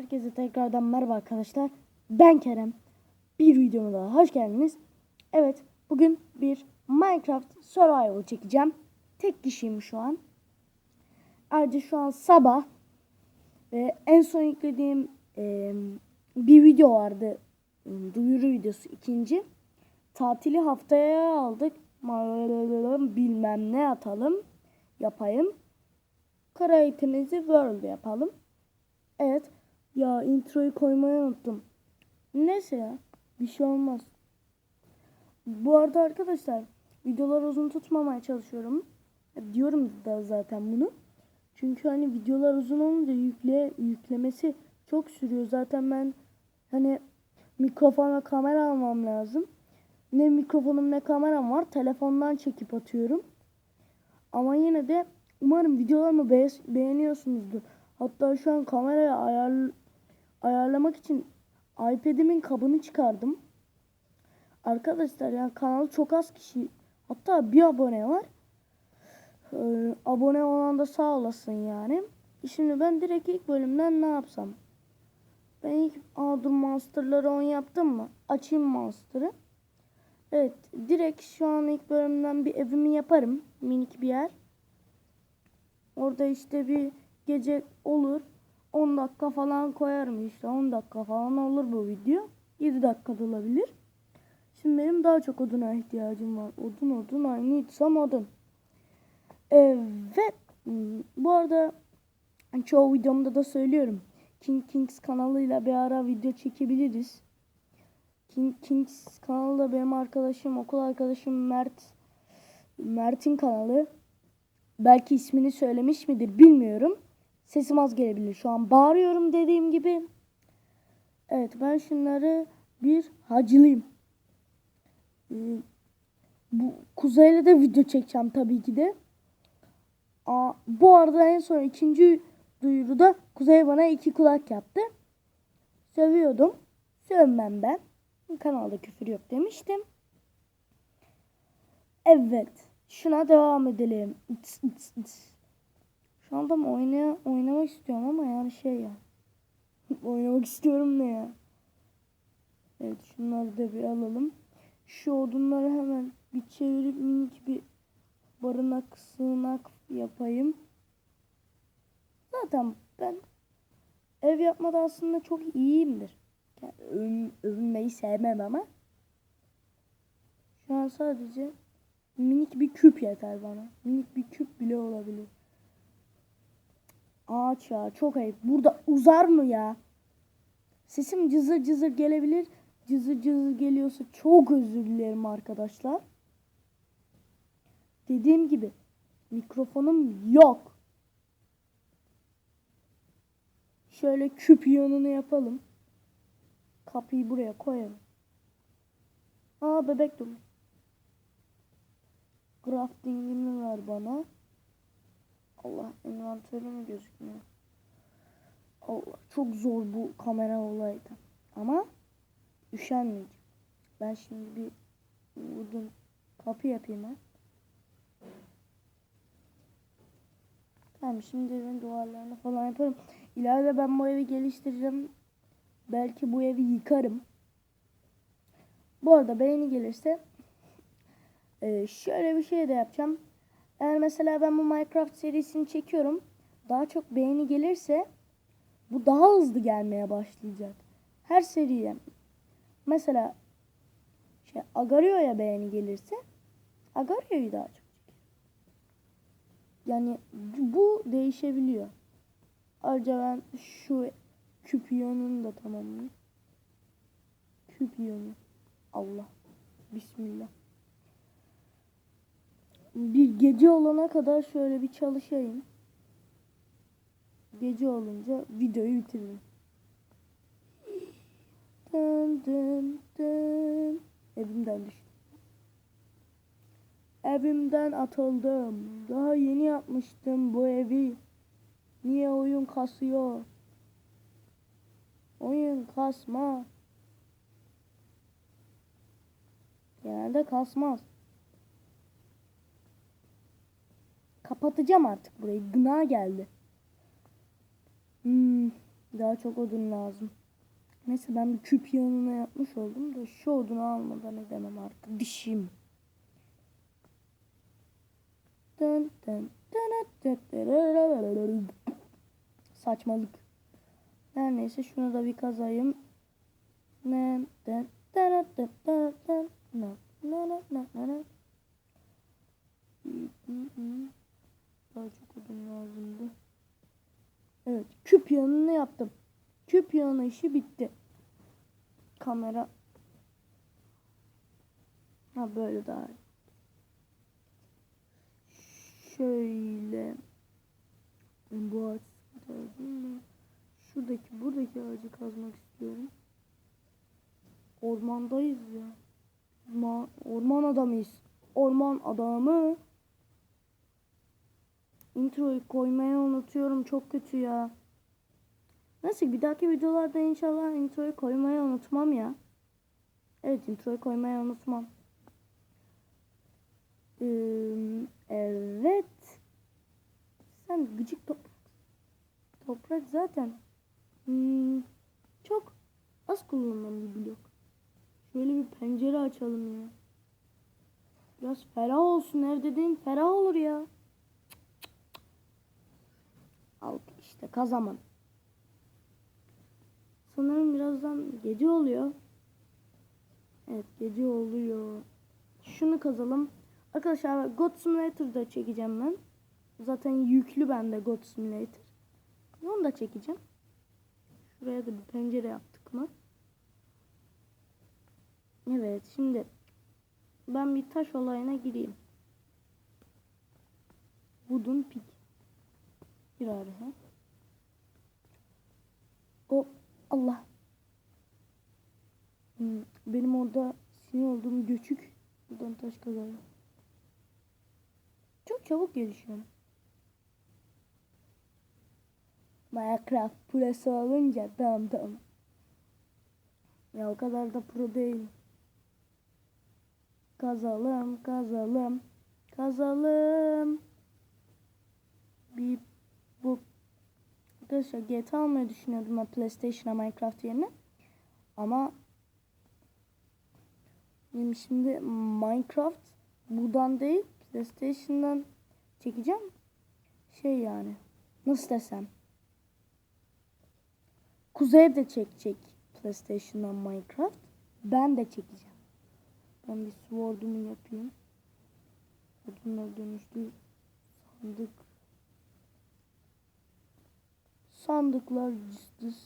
Herkese tekrardan merhaba arkadaşlar. Ben Kerem. Bir videoma daha hoş geldiniz. Evet, bugün bir Minecraft Survival çekeceğim. Tek kişiyim şu an. Ayrıca şu an sabah ve en son yüklediğim e, bir video vardı. Duyuru videosu ikinci. Tatili haftaya aldık. Bilmem ne atalım. Yapayım. Creative'imizi World yapalım. Evet. Ya introyu koymayı unuttum. Neyse ya. Bir şey olmaz. Bu arada arkadaşlar videolar uzun tutmamaya çalışıyorum. Ya Diyorum da zaten bunu. Çünkü hani videolar uzun olunca yükle yüklemesi çok sürüyor. Zaten ben hani mikrofona kamera almam lazım. Ne mikrofonum ne kameram var. Telefondan çekip atıyorum. Ama yine de umarım videolarımı be- beğeniyorsunuzdur. Hatta şu an kamerayı ayar ayarlamak için iPad'imin kabını çıkardım. Arkadaşlar yani kanal çok az kişi hatta bir abone var. Ee, abone olan da sağ olasın yani. Şimdi ben direkt ilk bölümden ne yapsam? Ben ilk aa dur Monster'ları on yaptım mı? Açayım Monster'ı. Evet direkt şu an ilk bölümden bir evimi yaparım. Minik bir yer. Orada işte bir gece olur. 10 dakika falan koyarım işte. 10 dakika falan olur bu video. 7 dakikada olabilir. Şimdi benim daha çok oduna ihtiyacım var. Odun odun I need some odun. Evet. Bu arada çoğu videomda da söylüyorum. King Kings kanalıyla bir ara video çekebiliriz. King Kings kanalı da benim arkadaşım, okul arkadaşım Mert. Mert'in kanalı. Belki ismini söylemiş midir bilmiyorum. Sesim az gelebilir. Şu an bağırıyorum dediğim gibi. Evet ben şunları bir hacılayayım. Ee, bu kuzeyle de video çekeceğim tabii ki de. Aa, bu arada en son ikinci duyuruda Kuzey bana iki kulak yaptı. Sövüyordum. Sövmem ben. Kanalda küfür yok demiştim. Evet. Şuna devam edelim. Its, ıts, ıts. Şu anda mı oynaya, oynamak istiyorum ama yani şey ya. oynamak istiyorum ne ya. Evet şunları da bir alalım. Şu odunları hemen bir çevirip minik bir barınak sığınak yapayım. Zaten ben ev yapmada aslında çok iyiyimdir. Yani övün- övünmeyi sevmem ama. Şu an sadece minik bir küp yeter bana. Minik bir küp bile olabilir. Ağaç ya çok ayıp. Burada uzar mı ya? Sesim cızır cızır gelebilir. Cızır cızır geliyorsa çok özür dilerim arkadaşlar. Dediğim gibi mikrofonum yok. Şöyle küp yanını yapalım. Kapıyı buraya koyalım. Aa bebek dur. Crafting'ini ver bana. Allah envanterim gözükmüyor. Allah çok zor bu kamera olaydı. Ama üşenmeyeceğim. Ben şimdi bir vurdum kapı yapayım ben. Tamam şimdi evin duvarlarını falan yaparım. İleride ben bu evi geliştireceğim. Belki bu evi yıkarım. Bu arada beğeni gelirse e, şöyle bir şey de yapacağım. Eğer mesela ben bu Minecraft serisini çekiyorum. Daha çok beğeni gelirse bu daha hızlı gelmeye başlayacak. Her seriye. Mesela şey Agario ya beğeni gelirse Agario'yu daha çok. Yani bu değişebiliyor. Ayrıca ben şu küpiyonunu da tamamlayayım. Küpiyonu. Allah. Bismillah. Bir gece olana kadar şöyle bir çalışayım. Gece olunca videoyu bitiririm. Dın dın dın. Evimden düştüm. Evimden atıldım. Daha yeni yapmıştım bu evi. Niye oyun kasıyor? Oyun kasma. Genelde kasmaz. Kapatacağım artık burayı. Gına geldi. Hmm, Daha çok odun lazım. Neyse ben bir küp yanına yapmış oldum da şu odunu almadan edemem artık. Dişim. Saçmalık. Her neyse şunu da bir kazayım. Daha çok odun lazımdı. Evet küp yanını yaptım. Küp yanı işi bitti. Kamera. Ha böyle daha. Şöyle. Bu ağaç sıkıntı mı? Şuradaki buradaki ağacı kazmak istiyorum. Ormandayız ya. Ma orman adamıyız. Orman adamı. Introyu koymayı unutuyorum. Çok kötü ya. Neyse bir dahaki videolarda inşallah introyu koymayı unutmam ya. Evet introyu koymayı unutmam. Evet. Sen gıcık toprak. Toprak zaten hmm, çok az kullanılan bir blok. Şöyle bir pencere açalım ya. Biraz ferah olsun ev dediğin ferah olur ya. Al işte kazamam. Sanırım birazdan gece oluyor. Evet gece oluyor. Şunu kazalım. Arkadaşlar God Simulator'da çekeceğim ben. Zaten yüklü bende God Simulator. Onu da çekeceğim. Şuraya da bir pencere yaptık mı? Evet şimdi ben bir taş olayına gireyim. Wooden pig. Bir araya. O Allah. Hmm, Benim orada sinir olduğum göçük. Buradan taş kazanıyor. Çok çabuk gelişiyorum. Minecraft prosu olunca dam dam. Ya o kadar da pro değil. Kazalım, kazalım, kazalım. Bu Arkadaşlar GTA almayı düşünüyordum ben PlayStation'a Minecraft yerine. Ama benim şimdi Minecraft buradan değil PlayStation'dan çekeceğim. Şey yani nasıl desem. Kuzey de çekecek PlayStation'dan Minecraft. Ben de çekeceğim. Ben bir sword'umu yapayım. Odunlar dönüştü. Sandık sandıklar cıstıs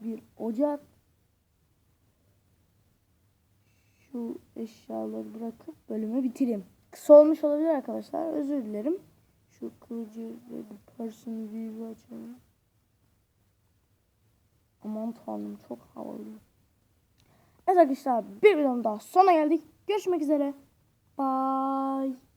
bir ocak şu eşyaları bırakıp bölümü bitireyim. Kısa olmuş olabilir arkadaşlar. Özür dilerim. Şu kılıcı ve bir person view açalım. Aman tanrım çok havalı. Evet arkadaşlar bir videonun daha sona geldik. Görüşmek üzere. Bye.